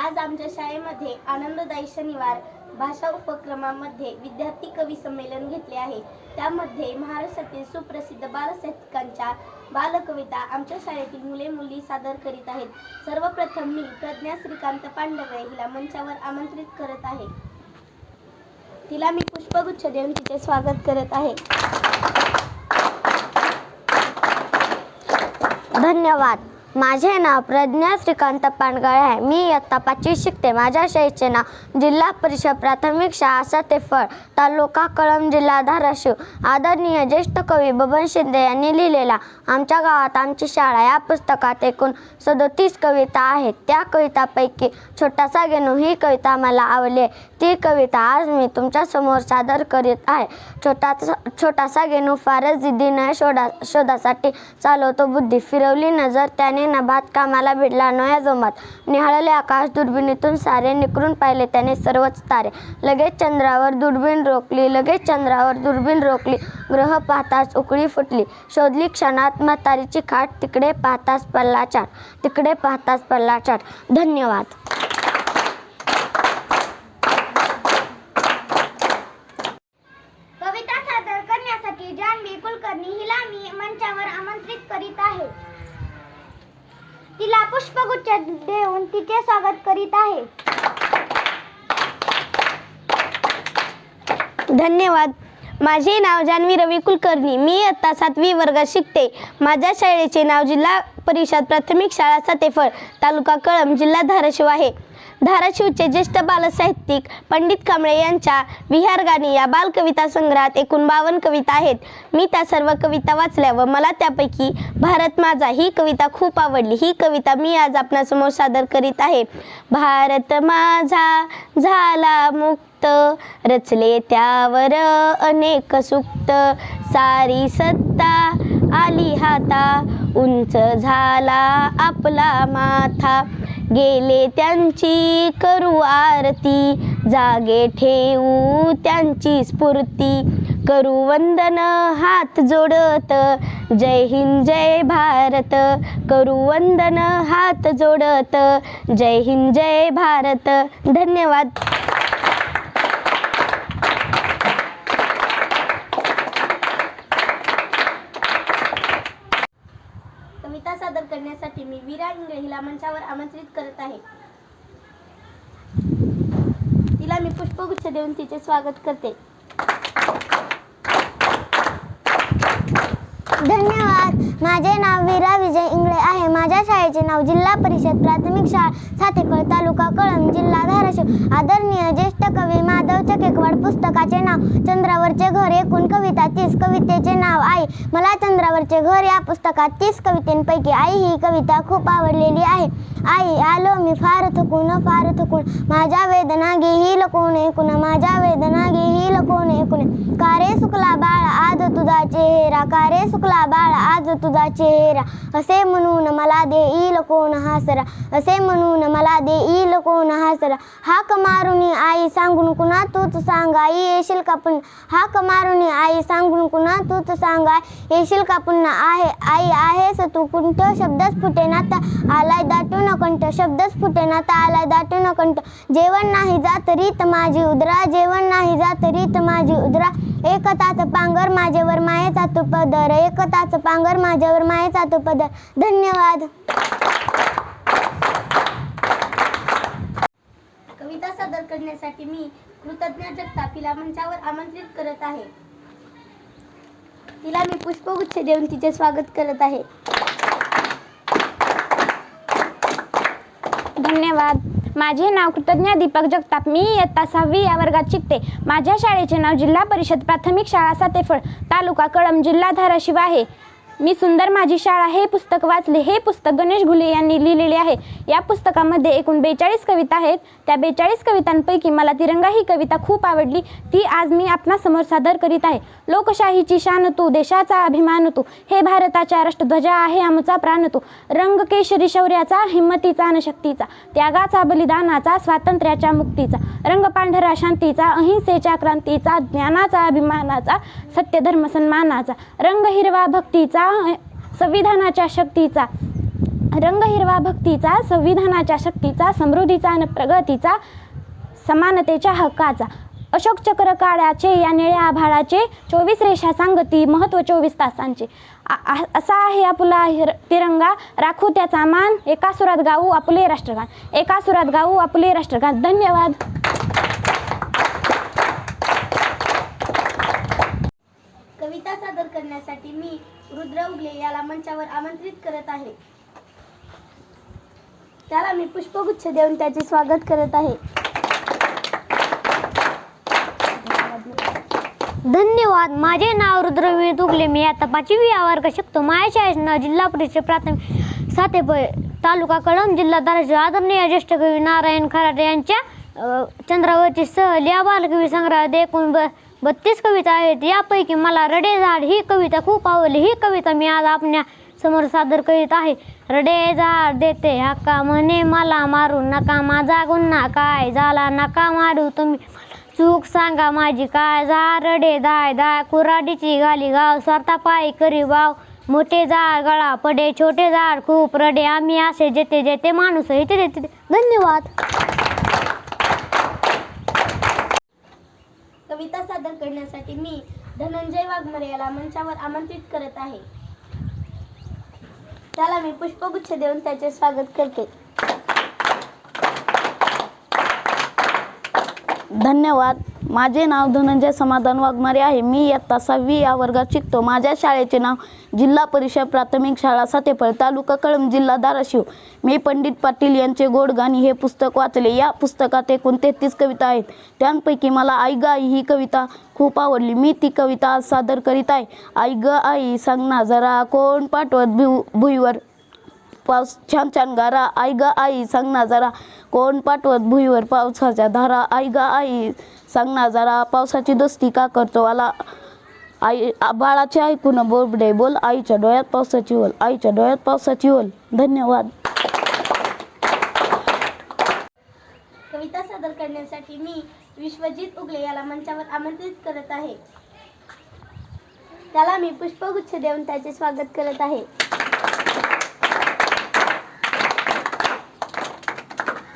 आज आमच्या शाळेमध्ये आनंददायी शनिवार भाषा उपक्रमामध्ये विद्यार्थी कवी संमेलन घेतले आहे. त्यामध्ये महाराष्ट्रातील सुप्रसिद्ध बालसाहित्यिकांच्या बालकविता आमच्या शाळेतील मुले मुली सादर करीत आहेत. सर्वप्रथम मी प्रज्ञा श्रीकांत पांडवे हिला मंचावर आमंत्रित करत आहे. तिला मी पुष्पगुच्छ देऊन तिचे स्वागत करत आहे. धन्यवाद. माझे नाव प्रज्ञा श्रीकांत पानगळे आहे. मी इयत्ता पाचवी शिकते. माझ्या शाळेचे नाव जिल्हा परिषद प्राथमिक शाळा सातेफळ तालुका कळम जिल्हा धाराशिव. आदरणीय ज्येष्ठ कवी बबन शिंदे यांनी लिहिलेला आमच्या गावात आमची शाळा या पुस्तकात एकूण सदोतीस कविता आहेत. त्या कवितापैकी छोटासा गेणू ही कविता मला आवडली आहे. ती कविता आज मी तुमच्यासमोर सादर करीत आहे. छोटासा छोटासा गेणू फारच जिद्दीनं शोधा शोधासाठी चालवतो बुद्धी. फिरवली नजर त्याने नभात कामाला भिडला नोया जोमात. निहाळले आकाश दुर्बिणीतून सारे निकरून पाहिले त्याने सर्वच तारे. लगेच चंद्रावर दुर्बीण रोखली लगेच चंद्रावर दुर्बीण रोखली. ग्रह पाहताच उकळी फुटली. शोधली क्षणात म्हातारीची खाट तिकडे पाहताच पल्ला चाट. तिकडे पाहताच पल्ला चाट. धन्यवाद. कविता सादर करण्यासाठी जानवी कुलकर्णी हिला मी मंचावर आमंत्रित करीत आहे. पुष्पगुच्छ देऊन तिचे स्वागत करीत आहे. धन्यवाद. माझे नाव जान्हवी रवी कुलकर्णी. मी इयत्ता सातवी वर्गात शिकते. माझ्या शाळेचे नाव जिल्हा परिषद प्राथमिक शाळा सातेफळ तालुका कळंब जिल्हा धाराशिव आहे. धाराशिवचे ज्येष्ठ बालसाहित्यिक पंडित कांबळे यांच्या विहार गाणी या बालकविता संग्रहात एकूण बावन्न कविता आहेत. मी त्या सर्व कविता वाचल्या व मला त्यापैकी भारत माझा ही कविता खूप आवडली. ही कविता मी आज आपणासमोर सादर करीत आहे. भारत माझा झाला मुक्त रचले त्यावर अनेक सुक्त. सारी सत्ता आली हाता उंच झाला आपला माथा. गेले त्यांची करू आरती. जागे ठेवू त्यांची स्फूर्ती. करू वंदन हात जोडत. जय हिंद जय भारत. करू वंदन हात जोडत. जय हिंद जय भारत. धन्यवाद. कविता सादर करण्यासाठी मी वीरा इंगळे हिला मंचावर आमंत्रित करत आहे. तिला मी पुष्पगुच्छ देऊन तिचे स्वागत करते. धन्यवाद. माझे नाव वीरा विजय इंगळे आहे. माझ्या शाळेचे नाव जिल्हा परिषद प्राथमिक शाळा सातेकळ तालुका कळंब जिल्हा धाराशिव. आदरणीय ज्येष्ठ कवी माधव चकेकवाड पुस्तकाचे नाव चंद्रावरचे घर एकूण कविता तीस कवितेचे नाव आई मला चंद्रावरचे घर या पुस्तकात तीस कवितेंपैकी आई ही कविता खूप आवडलेली आहे. आई आलो मी फार थकून फार थकून. माझ्या वेदना घेही लकून ऐकून माझ्या वेदना घेही लकून ऐकून कारे सुकला बाळ आज तुझा चेहरा? कारे सुकला बाळ आज तुझा चेहरा. असे म्हणून मला देईल कोण हासरा. असे म्हणून मला देईल कोण हासरा. हाक मारून आई सांगून कुणा तूच सांगा आई येशील का पण? हाक मारून आई सांगून कुणा तूच सांग येशील का पुन्हा आहे आई आहेस तू कुंठ शब्दच फुटे नाता आलाय दाटू कंठ शब्दच फुटे नाता आलाय दाटू कंठ. जेवण नाही जात रीत माझी उदरा. जेवण नाही जात रीत माझी उदरा. एक तात पांगर माझ्यावर मायेचा तू पदर एक ताच पांगर माझ्यावर मायेचा तू पदर. धन्यवाद. कविता सादर करण्यासाठी मी कृतज्ञ जगताप हिला मंचावर आमंत्रित करत आहे. तिला मी पुष्पगुच्छ देऊन तिचे स्वागत करत आहे. धन्यवाद. माझे नाव कृतज्ञ दीपक जगताप. मी इयत्ता सहावी या वर्गात शिकते. माझ्या शाळेचे नाव जिल्हा परिषद प्राथमिक शाळा सातेफळ तालुका कळम जिल्हा धाराशिव आहे. मी सुंदर माझी शाळा हे पुस्तक वाचले हे पुस्तक गणेश घुले यांनी लिहिलेले आहे. या पुस्तकामध्ये एकूण बेचाळीस कविता आहेत. त्या बेचाळीस कवितांपैकी मला तिरंगा ही कविता खूप आवडली. ती आज मी आपणासमोर सादर करीत आहे. लोकशाहीची शान तू देशाचा अभिमान तू हे भारताच्या राष्ट्रध्वजा आहे आमचा प्राण तू. रंग केशरी शौर्याचा हिंमतीचा आणि शक्तीचा त्यागाचा बलिदानाचा स्वातंत्र्याच्या मुक्तीचा रंग पांढरा शांतीचा अहिंसेच्या क्रांतीचा ज्ञानाचा अभिमानाचा सत्यधर्म सन्मानाचा रंग हिरवा भक्तीचा संविधानाच्या शक्तीचा रंग हिरवा भक्तीचा संविधानाच्या शक्तीचा समृद्धीचा आणि प्रगतीचा समानतेच्या हक्काचा. अशोक चक्र काळाचे या निळ्या आभाळाचे चोवीस रेषा सांगती महत्त्व चोवीस तासांचे. असा आहे आपला तिरंगा. राखू त्याचा मान. एका सुरात गाऊ आपले राष्ट्रगान. एका सुरात गाऊ आपले राष्ट्रगान. धन्यवाद कविता सादर करण्यासाठी मी रुद्र उगले याला मंचावर आमंत्रित करत आहे. त्याला मी पुष्पगुच्छ देऊन त्याचे स्वागत करत आहे. धन्यवाद. माझे नाव रुद्रवीर तुगले मी आता पाचवी वर्ग शकतो माझ्या शाळेचे नाव जिल्हा परिषद प्राथमिक सातेपळ तालुका कळंब जिल्हा धाराशिव आदरणीय ज्येष्ठ कवी नारायण खराटे यांच्या चंद्रावरची सहल या बालकवी संग्रहात एकूण ब बत्तीस कविता आहेत. यापैकी मला रडे झाड ही कविता खूप आवडली. ही कविता मी आज आपल्यासमोर सादर करीत आहे. रडे झाड देते हक्का म्हणे मला मारू नका माझा गुन्हा. काय झाला? नका मारू तुम्ही. चूक सांगा माझी. काय जा रडे दाय दाय कुराडीची गाली गाव स्वतः पायी करी वाव मोठे झाड गळा पडे छोटे झाड खूप रडे. आम्ही असे जेते जेते माणूस इथे देते. धन्यवाद कविता सादर करण्यासाठी मी धनंजय वाघमारे याला मंचावर आमंत्रित करत आहे. त्याला मी पुष्पगुच्छ देऊन त्याचे स्वागत करते. धन्यवाद. माझे नाव धनंजय समाधान वाघमारे आहे. मी इयत्ता सहावी या वर्गात शिकतो. माझ्या शाळेचे नाव जिल्हा परिषद प्राथमिक शाळा सातेफळ तालुका कळंब जिल्हा धाराशिव. मी पंडित पाटील यांचे गोडगाणी हे पुस्तक वाचले. या पुस्तकात एकूण तेहतीस कविता आहेत. त्यांपैकी मला आई ग आई ही कविता खूप आवडली. मी ती कविता आज सादर करीत आहे. आई ग आई सांग ना जरा कोण पाठवत भुई भुईवर? पाऊस छान छान गारा. आई ग आई सांग ना जरा कोण पाठवत भुईवर? पावसाच्या धारा. आई ग आई सांग ना जरा पावसाची दोस्ती का करतो? आला आई बाळाचे ऐकून बोबडे बोल आईच्या डोळ्यात पावसाची ओल आईच्या डोळ्यात पावसाची ओल. धन्यवाद. कविता सादर करण्यासाठी मी विश्वजित उगले याला मंचावर आमंत्रित करत आहे. त्याला मी पुष्पगुच्छ देऊन त्याचे स्वागत करत आहे.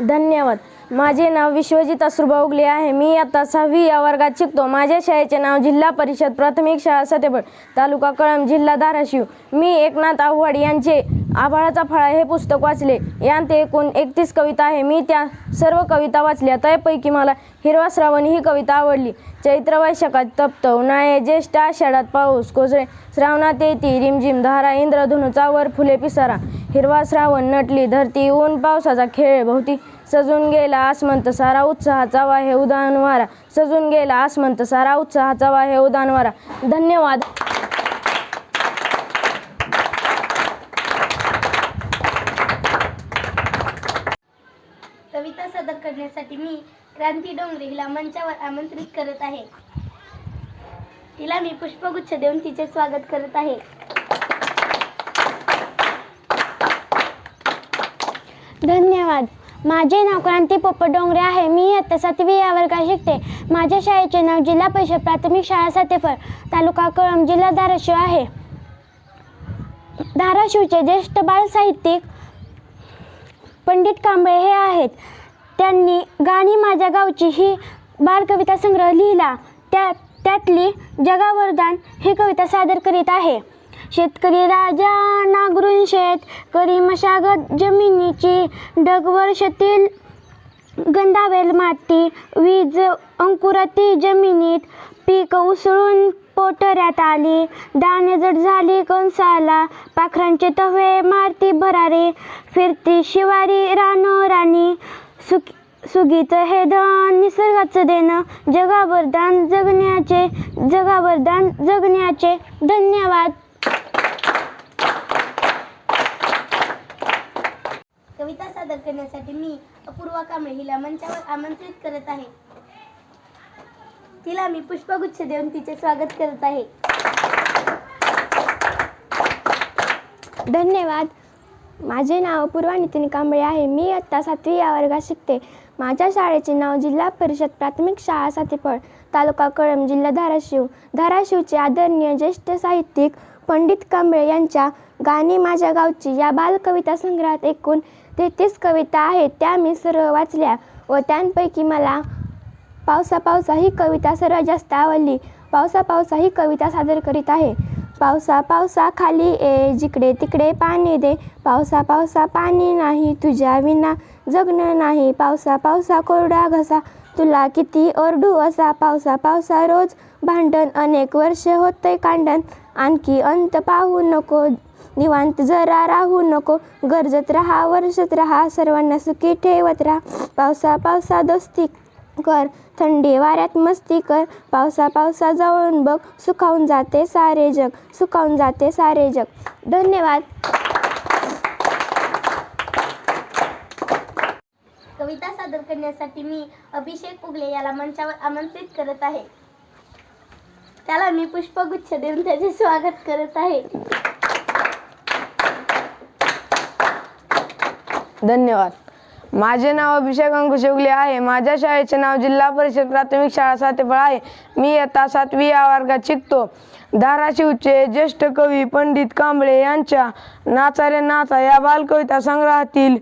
धन्यवाद. माझे नाव विश्वजित अश्रुबा उगले आहे. मी आता सहावी या वर्गात शिकतो. माझ्या शाळेचे नाव जिल्हा परिषद प्राथमिक शाळा सतेपळ तालुका कळम जिल्हा धाराशिव. मी एकनाथ आव्हाड यांचे आभाळाचा फळा हे पुस्तक वाचले. यांत एकूण एकतीस कविता आहे. मी त्या सर्व कविता वाचल्या. त्यापैकी मला हिरवा श्रावण ही कविता आवडली. चैत्र वैशाखात तप्त उन्हाळे ज्येष्ठ आषाढात पाऊस कोसळे श्रावणात येती रिमझिम धारा इंद्रधनुचा वर फुले पिसारा. हिरवा श्रावण नटली धरती ऊन पावसाचा खेळ भोवती सजून गेला आसमंत सारा उत्साहाचा वाहे उदान वारा. सजून गेला आसमंत सारा उत्साहाचा वाहे उदान वारा. धन्यवाद. कविता सादर करण्यासाठी मी क्रांती डोंगरे हिला मंचावर आमंत्रित करत आहे. तिला मी पुष्पगुच्छ देऊन तिचे स्वागत करत आहे. धन्यवाद. माझे नाव क्रांती पोपट डोंगरे आहे. मी इयत्ता सातवी या वर्गात शिकते? माझ्या शाळेचे नाव जिल्हा परिषद प्राथमिक शाळा सातेफळ तालुका कळम जिल्हा धाराशिव आहे. धाराशिवचे ज्येष्ठ बाल साहित्यिक पंडित कांबळे हे आहेत. त्यांनी गाणी माझ्या गावची ही बालकविता संग्रह लिहिला. त्या त्यातली जगावरदान ही कविता सादर करीत आहे. शेतकरी राजा नांगरून शेत करी मशागत जमिनीची डगवर्षातील गंधावेल माती वीज अंकुरती जमिनीत पीक उसळून पोटऱ्यात आली. दाणे जड झाली कंसाला पाखरांचे तवे मारती भरारी फिरती शिवारी रानो राणी. सुख सुगीत हे दान निसर्गाचं देणं जगावर दान जगण्याचे जगावर दान जगण्याचे. धन्यवाद कविता सादर करण्यासाठी मी अपूर्वा कांबळे हिला मंचावर आमंत्रित करत आहे. तिला मी पुष्पगुच्छ देऊन तिचे स्वागत करत आहे. धन्यवाद. माझे नाव पूर्वा नितीन कांबळे आहे. मी आत्ता सातवी या वर्गात शिकते. माझ्या शाळेचे नाव जिल्हा परिषद प्राथमिक शाळा सातेफळ तालुका कळम जिल्हा धाराशिव. धाराशिवचे आदरणीय ज्येष्ठ साहित्यिक पंडित कांबळे यांच्या गाणी माझ्या गावची या बालकविता संग्रहात एकूण तेहतीस कविता आहेत त्या मी सर्व वाचल्या व त्यांपैकी मला पावसा पावसा ही कविता सर्वात जास्त आवडली. पावसा पावसा ही कविता सादर करीत आहे. पावसा पावसा खाली ए जिकडे तिकडे पाणी दे. पावसा पावसा पाणी नाही तुझ्या विना जगणं नाही. पावसा पावसा कोरडा घसा तुला किती ओरडू असा. पावसा पावसा रोज भांडण अनेक वर्ष होतंय कांडण. आणखी अंत पाहू नको निवांत जरा राहू नको. गरजत राहा वर्षत राहा सर्वांना सुखी ठेवत राहा. पावसा पावसा दोस्ती कर थंडी वाऱ्यात मस्ती कर. पावसा पावसा जवळून बघ सुखावून जाते सारे जग सुखावून जाते सारे जग. धन्यवाद. कविता सादर करण्यासाठी मी अभिषेक उगले याला मंचावर आमंत्रित करत आहे. त्याला मी पुष्पगुच्छ देऊन त्याचे स्वागत करत आहे. धन्यवाद. माझे नाव अभिषेक अंकुश उगले आहे. माझ्या शाळेचे नाव जिल्हा परिषद प्राथमिक शाळा सातेफळ आहे. मी इयत्ता सातवी या वर्गात शिकतो. धाराशिवचे ज्येष्ठ कवी पंडित कांबळे यांच्या नाचारे नाचा या बालकविता संग्रहातील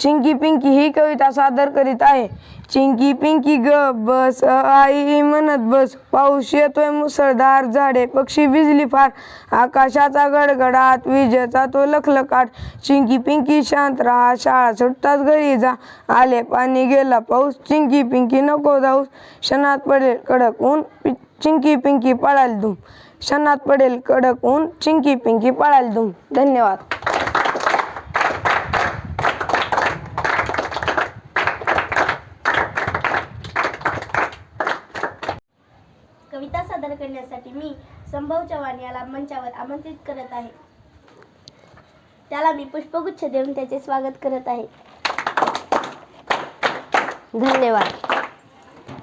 चिंकी पिंकी ही कविता सादर करीत आहे. चिंकी पिंकी ग बस आई म्हणत बस. पाऊस येतोय मुसळधार झाडे पक्षी भिजली फार. आकाशाचा गडगडाट विजेचा तो लखलकाट चिंकी पिंकी शांत राहा शाळा सुटताच घरी जा. आले पाणी गेला पाऊस चिंकी पिंकी नको जाऊस. क्षणात पडेल कडक ऊन चिंकी पिंकी पळाल धूम. क्षणात पडेल कडक ऊन चिंकी पिंकी पळाल धूम. धन्यवाद कविता सादर करण्यासाठी मी संभव चव्हाण याला मंचावर आमंत्रित करत आहे. त्याला मी पुष्पगुच्छ देऊन त्याचे स्वागत करत आहे. धन्यवाद.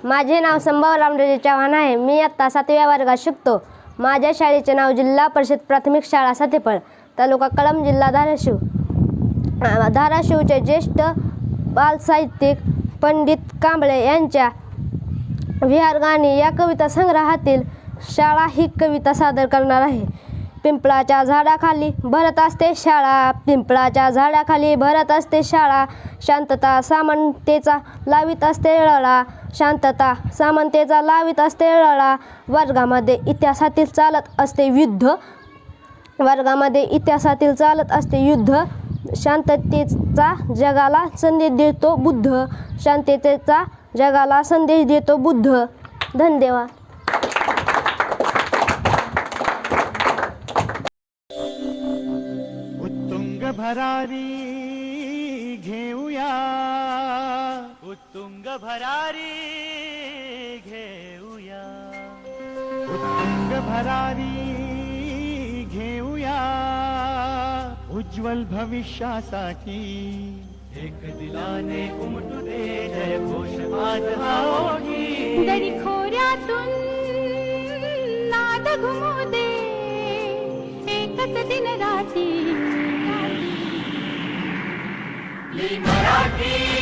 माझे नाव संभव रामराजे चव्हाण आहे. मी आत्ता सातव्या वर्गात शिकतो. माझ्या शाळेचे नाव जिल्हा परिषद प्राथमिक शाळा सातेफळ तालुका कळम जिल्हा धाराशिव. धाराशिवचे ज्येष्ठ बालसाहित्यिक पंडित कांबळे यांच्या विहार गाणी या कविता संग्रहातील शाळा ही कविता सादर करणार आहे. पिंपळाच्या झाडाखाली भरत असते शाळा. पिंपळाच्या झाडाखाली भरत असते शाळा. शांतता सामंतेचा लावित असते लळा. शांतता सामंतेचा लावित असते लळा. वर्गामध्ये इतिहासातील चालत असते युद्ध. वर्गामध्ये इतिहासातील चालत असते युद्ध. शांततेचा जगाला संदेश देतो बुद्ध. शांततेचा जगाला संदेश देतो बुद्ध. धन्यवाद. भरारी घेऊया. उत्तुंग भरारी घेऊया. उत्तुंग भरारी घेऊया. उज्ज्वल भविष्यासाठी. एक दिलाने उमटू दे जय घोष माझा ओढी दरी खोऱ्यातून नाद घुमू दे. एकच दिन राती Liberati!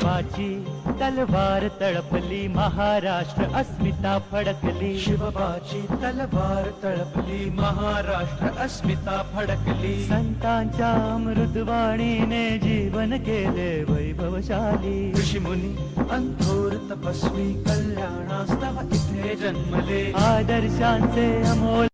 शिवबाची तलवार तळपली महाराष्ट्र अस्मिता फडकली. शिवबाची तलवार तळपली महाराष्ट्र अस्मिता फडकली. संतांच्या मृदवाणीने जीवन केले वैभवशाली. ऋषीमुनी अंथोर तपस्वी कल्याणास्तव इथे जन्मले. आदर्शांचे अमोल